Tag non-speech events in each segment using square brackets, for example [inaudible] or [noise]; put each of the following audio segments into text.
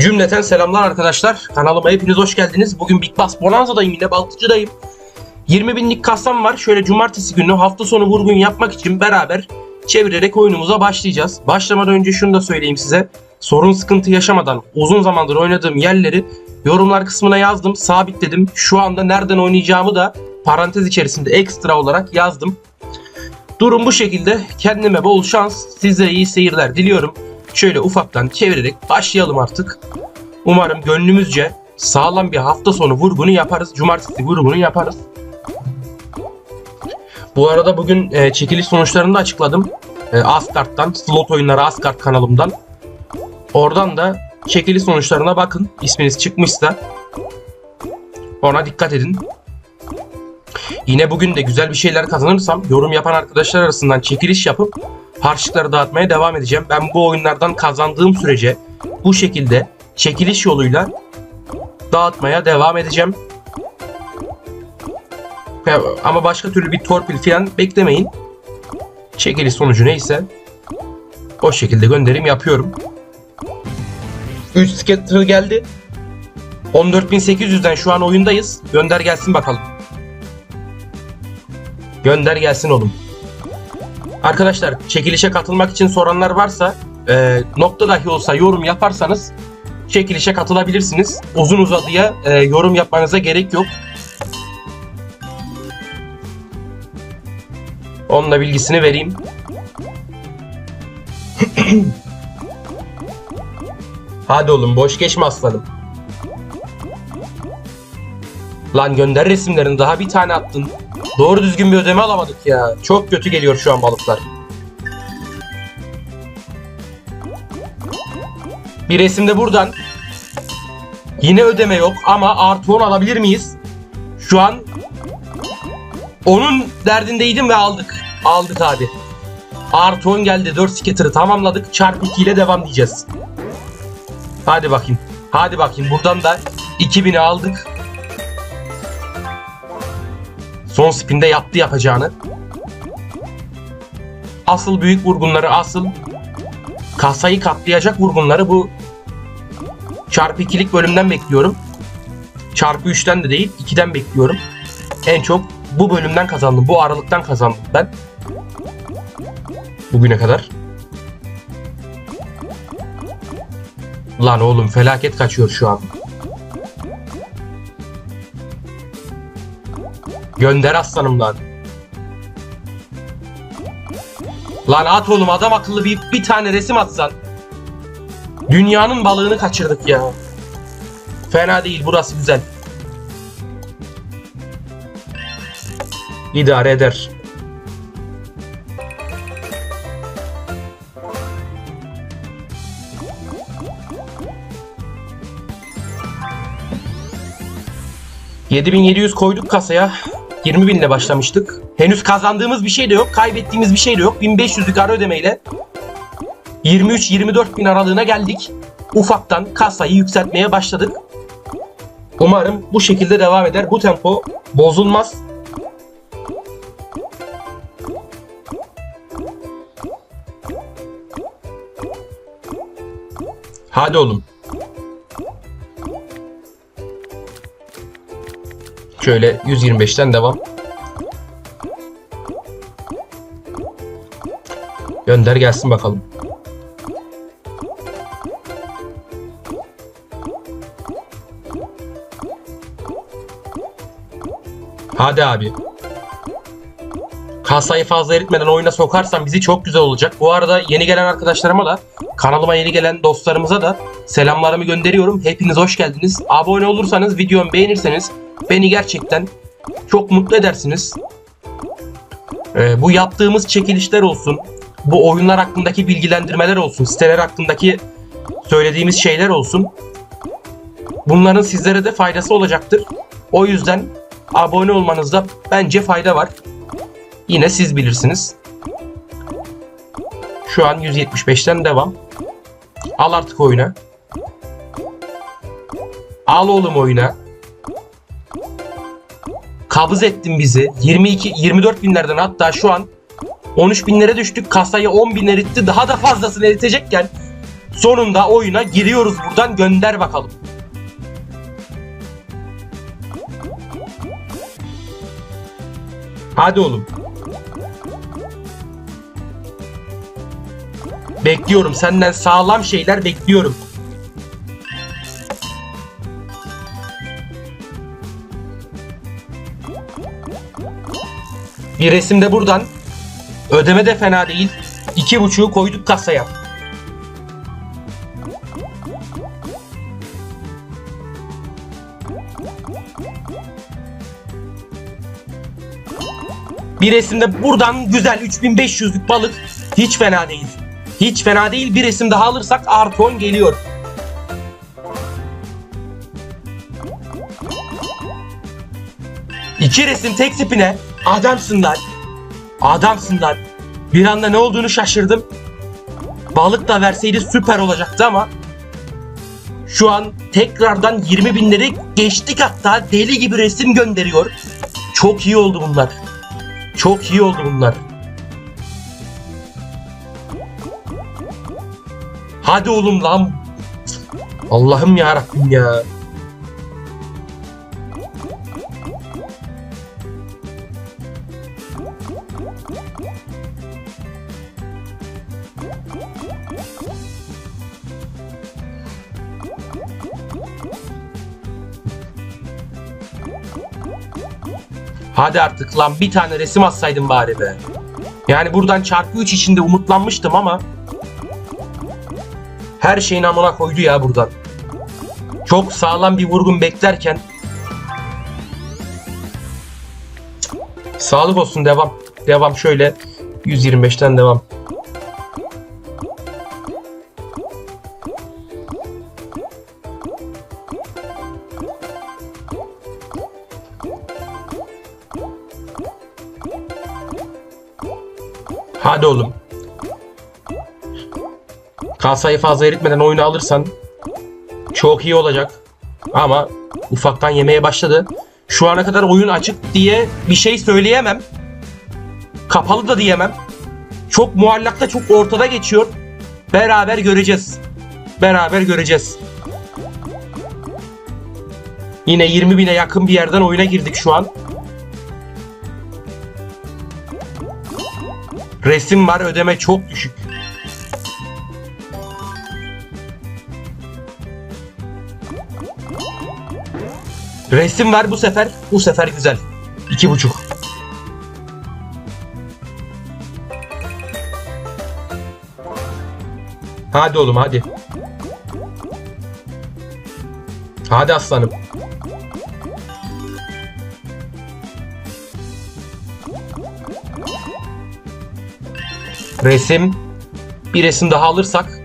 Cümleten selamlar arkadaşlar. Kanalıma hepiniz hoş geldiniz. Bugün Big Bass Bonanza'dayım yine Baltıcı'dayım. 20 binlik kasam var. Şöyle cumartesi günü hafta sonu vurgun yapmak için beraber çevirerek oyunumuza başlayacağız. Başlamadan önce şunu da söyleyeyim size. Sorun sıkıntı yaşamadan uzun zamandır oynadığım yerleri yorumlar kısmına yazdım, sabitledim. Şu anda nereden oynayacağımı da parantez içerisinde ekstra olarak yazdım. Durum bu şekilde. Kendime bol şans, size iyi seyirler diliyorum. Şöyle ufaktan çevirerek başlayalım artık. Umarım gönlümüzce sağlam bir hafta sonu vurgunu yaparız. Cumartesi vurgunu yaparız. Bu arada bugün e, çekiliş sonuçlarını da açıkladım. E, Asgard'dan, Slot Oyunları Asgard kanalımdan. Oradan da çekiliş sonuçlarına bakın. İsminiz çıkmışsa ona dikkat edin. Yine bugün de güzel bir şeyler kazanırsam yorum yapan arkadaşlar arasından çekiliş yapıp harçlıkları dağıtmaya devam edeceğim. Ben bu oyunlardan kazandığım sürece bu şekilde çekiliş yoluyla dağıtmaya devam edeceğim. Ama başka türlü bir torpil falan beklemeyin. Çekiliş sonucu neyse o şekilde gönderim yapıyorum. 3 scatter geldi. 14.800'den şu an oyundayız. Gönder gelsin bakalım. Gönder gelsin oğlum. Arkadaşlar çekilişe katılmak için soranlar varsa e, nokta dahi olsa yorum yaparsanız çekilişe katılabilirsiniz. Uzun uzadıya e, yorum yapmanıza gerek yok. Onun bilgisini vereyim. [clears throat] Hadi oğlum boş geçme aslanım. Lan gönder resimlerini daha bir tane attın. Doğru düzgün bir ödeme alamadık ya. Çok kötü geliyor şu an balıklar. Bir resim de buradan. Yine ödeme yok ama artı 10 alabilir miyiz? Şu an onun derdindeydim ve aldık. Aldık abi. Artı 10 geldi. 4 skitter'ı tamamladık. Çarpı 2 ile devam diyeceğiz. Hadi bakayım. Hadi bakayım. Buradan da 2000'i aldık. Son spinde yaptı yapacağını. Asıl büyük vurgunları asıl kasayı katlayacak vurgunları bu çarpı 2'lik bölümden bekliyorum. Çarpı 3'ten de değil 2'den bekliyorum. En çok bu bölümden kazandım. Bu aralıktan kazandım ben. Bugüne kadar. Lan oğlum felaket kaçıyor şu an. Gönder aslanım lan. Lan at oğlum adam akıllı bir, bir tane resim atsan. Dünyanın balığını kaçırdık ya. Fena değil burası güzel. İdare eder. ...7700 koyduk kasaya. 20 binle başlamıştık. Henüz kazandığımız bir şey de yok. Kaybettiğimiz bir şey de yok. 1500'lük ara ödemeyle 23-24 bin aralığına geldik. Ufaktan kasayı yükseltmeye başladık. Umarım bu şekilde devam eder. Bu tempo bozulmaz. Hadi oğlum. Şöyle 125'ten devam. Gönder gelsin bakalım. Hadi abi. Kasayı fazla eritmeden oyuna sokarsan bizi çok güzel olacak. Bu arada yeni gelen arkadaşlarıma da kanalıma yeni gelen dostlarımıza da selamlarımı gönderiyorum. Hepiniz hoş geldiniz. Abone olursanız videomu beğenirseniz beni gerçekten çok mutlu edersiniz. Ee, bu yaptığımız çekilişler olsun, bu oyunlar hakkındaki bilgilendirmeler olsun, siteler hakkındaki söylediğimiz şeyler olsun. Bunların sizlere de faydası olacaktır. O yüzden abone olmanızda bence fayda var. Yine siz bilirsiniz. Şu an 175'ten devam. Al artık oyuna. Al oğlum oyuna. Kabız ettin bizi. 22 24 binlerden hatta şu an 13 binlere düştük. Kasayı 10 bin eritti. Daha da fazlasını eritecekken Sonunda oyuna giriyoruz buradan gönder bakalım. Hadi oğlum. Bekliyorum senden sağlam şeyler bekliyorum. Bir resim de buradan. Ödeme de fena değil. İki buçuğu koyduk kasaya. Bir resimde buradan güzel 3500'lük balık hiç fena değil. Hiç fena değil. Bir resim daha alırsak artı 10 geliyor. İki resim tek spine. Adamsın lan. Adamsın lan. Bir anda ne olduğunu şaşırdım. Balık da verseydi süper olacaktı ama şu an tekrardan 20 binleri geçtik hatta deli gibi resim gönderiyor. Çok iyi oldu bunlar. Çok iyi oldu bunlar. Hadi oğlum lan. Allah'ım ya Rabbim ya. Hadi artık lan bir tane resim atsaydın bari be. Yani buradan çarpı 3 içinde umutlanmıştım ama her şeyin amına koydu ya buradan. Çok sağlam bir vurgun beklerken Sağlık olsun devam. Devam şöyle 125'ten devam. Hadi oğlum. Kasayı fazla eritmeden oyunu alırsan çok iyi olacak. Ama ufaktan yemeye başladı. Şu ana kadar oyun açık diye bir şey söyleyemem. Kapalı da diyemem. Çok muallakta çok ortada geçiyor. Beraber göreceğiz. Beraber göreceğiz. Yine 20 bine yakın bir yerden oyuna girdik şu an. Resim var ödeme çok düşük. Resim var bu sefer. Bu sefer güzel. İki buçuk. Hadi oğlum hadi. Hadi aslanım. Resim. Bir resim daha alırsak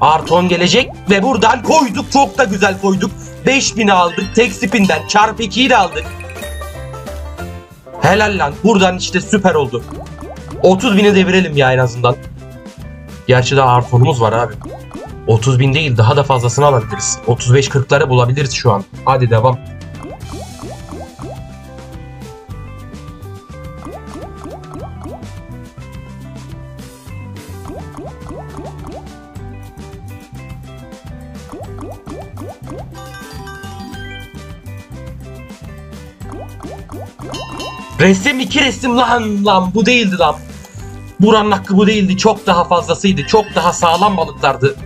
artı 10 gelecek ve buradan koyduk. Çok da güzel koyduk. 5000 aldık. Tek spinden çarpı 2'yi de aldık. Helal lan. Buradan işte süper oldu. 30 bini devirelim ya en azından. Gerçi daha artı 10'umuz var abi. 30 bin değil daha da fazlasını alabiliriz. 35-40'ları bulabiliriz şu an. Hadi devam. Resim iki resim lan lan bu değildi lan. Buranın hakkı bu değildi. Çok daha fazlasıydı. Çok daha sağlam balıklardı.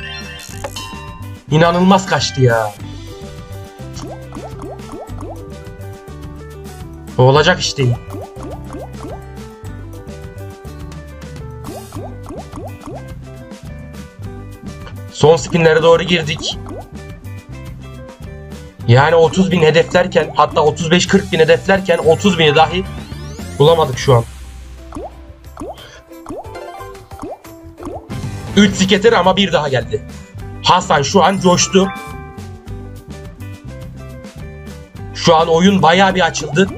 İnanılmaz kaçtı ya. Olacak iş. Son spinlere doğru girdik. Yani 30 bin hedeflerken hatta 35-40 bin hedeflerken 30 bini dahi bulamadık şu an. 3 sketer ama bir daha geldi. Hasan şu an coştu. Şu an oyun bayağı bir açıldı.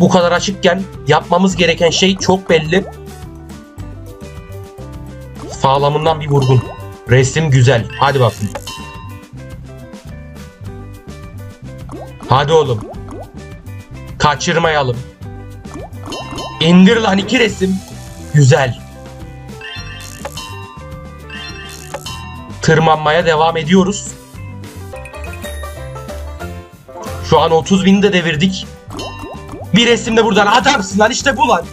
Bu kadar açıkken yapmamız gereken şey çok belli. Sağlamından bir vurgun. Resim güzel. Hadi bakın. Hadi oğlum. Kaçırmayalım. İndir lan iki resim. Güzel. tırmanmaya devam ediyoruz. Şu an 30 bini de devirdik. Bir resim de buradan adamsın lan işte bu lan.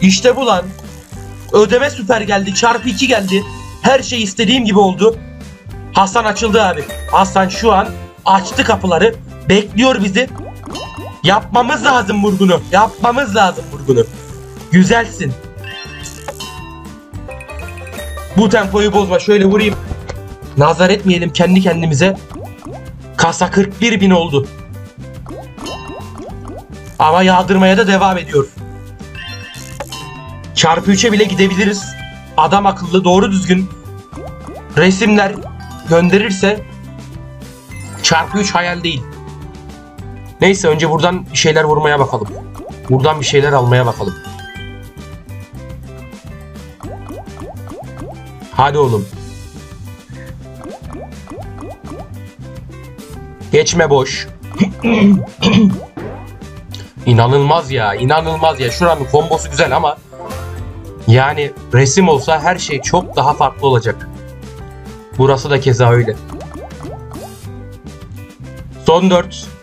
İşte bu lan. Ödeme süper geldi. Çarpı 2 geldi. Her şey istediğim gibi oldu. Hasan açıldı abi. Hasan şu an açtı kapıları. Bekliyor bizi. Yapmamız lazım vurgunu. Yapmamız lazım vurgunu. Güzelsin. Bu tempoyu bozma. Şöyle vurayım. Nazar etmeyelim kendi kendimize. Kasa 41 bin oldu. Ama yağdırmaya da devam ediyor. Çarpı 3'e bile gidebiliriz. Adam akıllı doğru düzgün resimler gönderirse çarpı 3 hayal değil. Neyse önce buradan bir şeyler vurmaya bakalım. Buradan bir şeyler almaya bakalım. Hadi oğlum. Geçme boş. [clears throat] İnanılmaz ya, inanılmaz ya. Şuranın kombosu güzel ama yani resim olsa her şey çok daha farklı olacak. Burası da keza öyle. Son 4.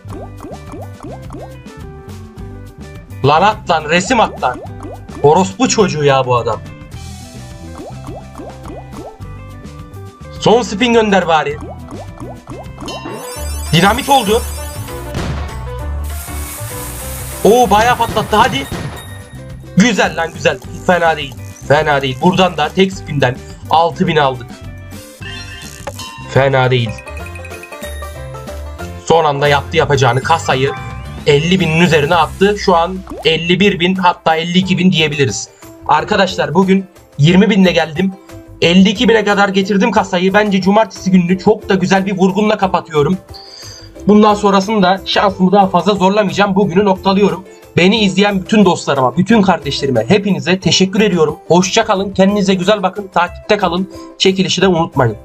Lan at lan, resim at lan. Orospu çocuğu ya bu adam. Son spin gönder bari. Dinamit oldu. Oo bayağı patlattı hadi. Güzel lan güzel. Fena değil. Fena değil. Buradan da tek spinden 6000 aldık. Fena değil. Son anda yaptı yapacağını kasayı 50 binin üzerine attı. Şu an 51 bin hatta 52 bin diyebiliriz. Arkadaşlar bugün 20 binle geldim. 52 bine kadar getirdim kasayı. Bence cumartesi gününü çok da güzel bir vurgunla kapatıyorum. Bundan sonrasını da şansımı daha fazla zorlamayacağım. Bugünü noktalıyorum. Beni izleyen bütün dostlarıma, bütün kardeşlerime, hepinize teşekkür ediyorum. Hoşça kalın, kendinize güzel bakın, takipte kalın. Çekilişi de unutmayın.